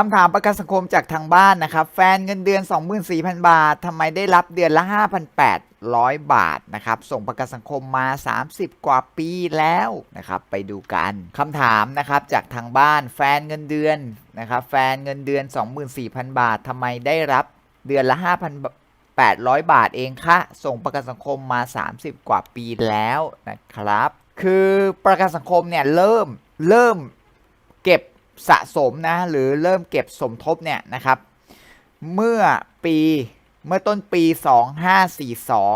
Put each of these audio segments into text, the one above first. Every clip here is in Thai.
คำถามประกันสังคมจากทางบ้านนะครับ แฟนเงินเดือน 24,000 บาททำไมได้รับเดือนละ 5,800 บาทนะครับ ส่งประกันสังคมมา 30 กว่าปีแล้วนะครับ ไปดูกันคำถามนะครับจากทางบ้านแฟนเงินเดือนนะครับ แฟนเงินเดือน 24,000 บาททำไมได้รับเดือนละ5,800 บาทเองคะส่งประกันสังคมมา 30 กว่าปีแล้วนะครับ คือประกันสังคมเนี่ยเริ่มเริ่มเก็บ สะสมนะหรือเริ่มเก็บสมทบเนี่ยนะครับเมื่อปีเมื่อต้นปี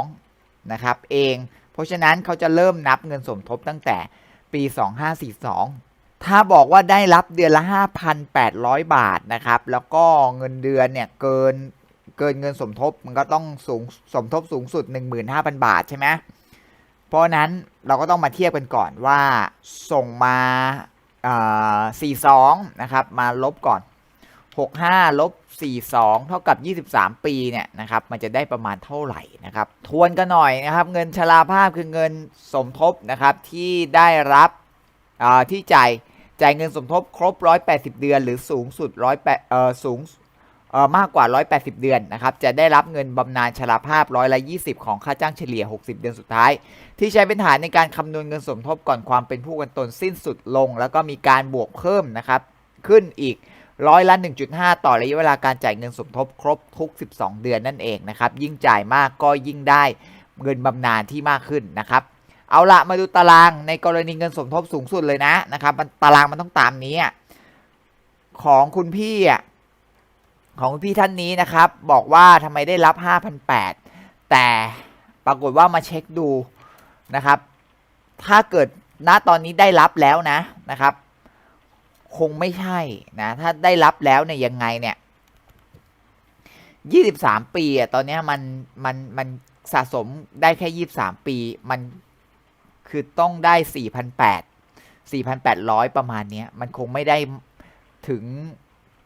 2542นะครับเองเพราะฉะนั้นเขาจะเริ่มนับเงินสมทบตั้งแต่ปี 2542 ถ้าบอกว่าได้รับเดือนละ 5,800 บาทนะครับแล้วก็เงินเดือนเนี่ยเกินเกินเงินสมทบมันก็ต้องสูงสมทบสูงสุด 15,000 บาทใช่ไหมเพราะฉะนั้นเราก็ต้องมาเทียบกันก่อนว่าส่งมา 42นะครับมาลบก่อน 65ลบ42 เท่ากับ 23 ปีเนี่ยนะครับมันจะได้ประมาณเท่าไหร่นะครับทวนกันหน่อยนะครับเงินชราภาพคือเงินสมทบนะครับที่ได้รับอ่าที่จ่ายจ่ายเงินสมทบครบ 180 เดือน หรือสูงสุด100เอ่อสูง มากกว่า 180 เดือนนะครับ จะได้รับเงินบำนาญชราภาพร้อยละ20 ของค่าจ้างเฉลี่ย 60 เดือนสุดท้าย ที่ใช้เป็นฐานในการคำนวณเงินสมทบก่อนความเป็นผู้กันตนสิ้นสุดลง แล้วก็มีการบวกเพิ่มนะครับขึ้นอีกร้อยละ 1.5 ต่อระยะเวลาการจ่ายเงินสมทบครบทุก 12 เดือนนั่นเองนะครับ ยิ่งจ่ายมากก็ยิ่งได้เงินบำนาญที่มากขึ้นนะครับ เอาละมาดูตารางในกรณีเงินสมทบสูงสุดเลยนะนะครับตารางมันต้องตามนี้อะของคุณพี่อะ ของพี่ท่านนี้นะครับ บอกว่าทำไมได้รับ 5,800 แต่ปรากฏว่ามาเช็คดูนะครับ ถ้าเกิดณตอนนี้ได้รับแล้วนะนะครับ คงไม่ใช่นะ ถ้าได้รับแล้วเนี่ยยังไงเนี่ยยี่สิบสามปีอะตอนนี้มันมันมันสะสมได้แค่ยี่บสามปี มันคือต้องได้สี่พันแปดสี่พันแปดร้อยประมาณเนี้ยมันคงไม่ได้ถึง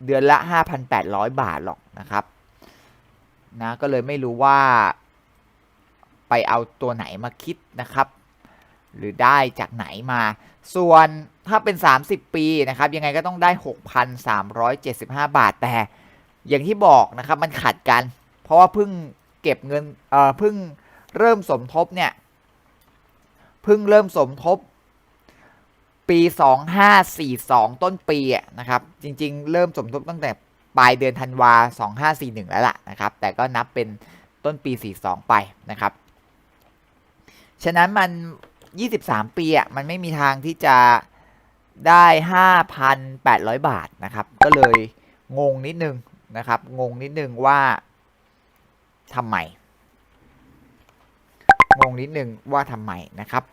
เดือนละห้าพันแปดร้อยบาทหรอกนะครับนะก็เลยไม่รู้ว่าไปเอาตัวไหนมาคิดนะครับ หรือได้จากไหนมา ส่วนถ้าเป็น 30 ปีนะครับ ยังไงก็ต้องได้ 6,375 บาทแต่อย่างที่บอกนะครับมันขัดกัน เพราะว่าเพิ่งเก็บเงินเอ่อเพิ่งเริ่มสมทบเนี่ยเพิ่งเริ่มสมทบ ปี 2542 ต้นปีนะครับ จริงๆ เริ่มสมทบตั้งแต่ปลายเดือนธันวา 2541 แล้วล่ะนะครับ แต่ก็นับเป็นต้นปี 42 ไปนะครับ ฉะนั้นมัน 23 ปีอะ มันไม่มีทางที่จะได้ 5,800 บาทนะครับ ก็เลยงงนิดนึงนะครับ งงนิดนึงว่าทำไม งงนิดนึงว่าทำไมนะครับ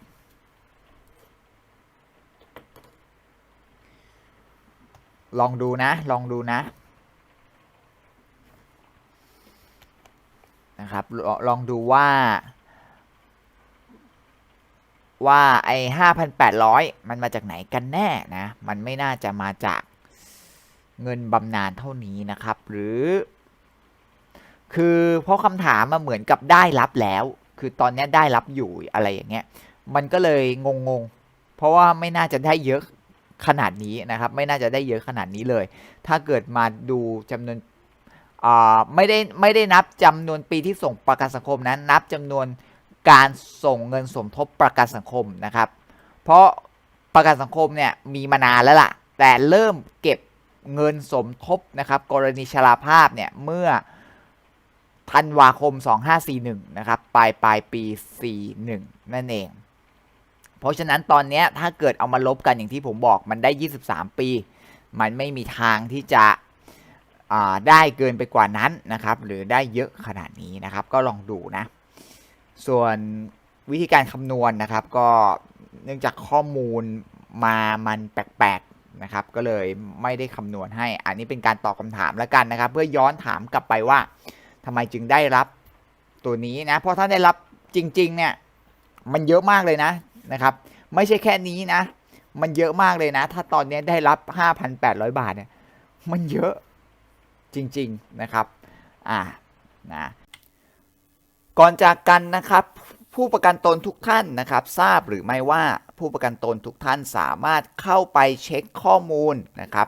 ลองดูนะ ลองดูนะ นะครับ ลองดูว่า ว่าไอ้ห้าพันแปดร้อยมันมาจากไหนกันแน่นะ มันไม่น่าจะมาจากเงินบำนาญเท่านี้นะครับ หรือ คือเพราะคำถามมาเหมือนกับได้รับแล้ว คือตอนนี้ได้รับอยู่อะไรอย่างเงี้ย มันก็เลยงงๆ เพราะว่าไม่น่าจะได้เยอะ ขนาดนี้นะครับ ไม่น่าจะได้เยอะขนาดนี้เลย ถ้าเกิดมาดูจำนวนไม่ได้ไม่ได้นับจำนวนปีที่ส่งประกันสังคมนะนับจำนวนการส่งเงินสมทบประกันสังคมนะครับ เพราะประกันสังคมเนี่ยมีมานานแล้วล่ะ แต่เริ่มเก็บเงินสมทบนะครับ กรณีชราภาพเนี่ยเมื่อธันวาคม 2541 นะครับ ปลายปลายปี 41 นั่นเอง เพราะฉะนั้นตอนนี้ถ้าเกิดเอามาลบกันอย่างที่ผมบอกมันได้ 23 ปี มันไม่มีทางที่จะได้เกินไปกว่านั้นนะครับ หรือได้เยอะขนาดนี้นะครับ ก็ลองดูนะ ส่วนวิธีการคำนวณนะครับ ก็เนื่องจากข้อมูลมามันแปลกๆนะครับ ก็เลยไม่ได้คำนวณให้ อันนี้เป็นการตอบคำถามแล้วกันนะครับ เพื่อย้อนถามกลับไปว่าทำไมจึงได้รับตัวนี้นะ เพราะถ้าได้รับจริง ๆ เนี่ย มันเยอะมากเลยนะ นะครับ ไม่ใช่แค่นี้นะ มันเยอะมากเลยนะ ถ้าตอนนี้ได้รับ 5,800 บาทเนี่ย มันเยอะจริง ๆ นะครับ อ่า นะ ก่อนจากกันนะครับ ผู้ประกันตนทุกท่านนะครับ ทราบหรือไม่ว่าผู้ประกันตนทุกท่านสามารถเข้าไปเช็คข้อมูลนะครับ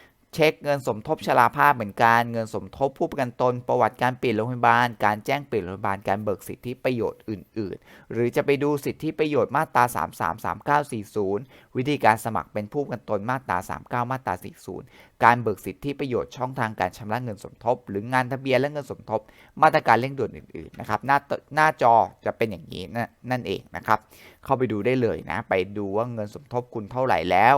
เช็คเงินสมทบชราภาพเหมือนกัน เงินสมทบผู้ประกันตน ประวัติการเปลี่ยนโรงพยาบาล การแจ้งเปลี่ยนโรงพยาบาล การเบิกสิทธิประโยชน์อื่น ๆ หรือจะไปดูสิทธิประโยชน์มาตรา 33 39 40 วิธีการสมัครเป็นผู้ประกันตนมาตรา 39 มาตรา 40 การเบิกสิทธิประโยชน์ช่องทางการชำระเงินสมทบ หรืองานทะเบียนและเงินสมทบ มาตรการเร่งด่วนอื่น ๆ นะครับ หน้าหน้าจอจะเป็นอย่างนี้นั่นเองนะครับ เข้าไปดูได้เลยนะ ไปดูว่าเงินสมทบคุณเท่าไหร่แล้ว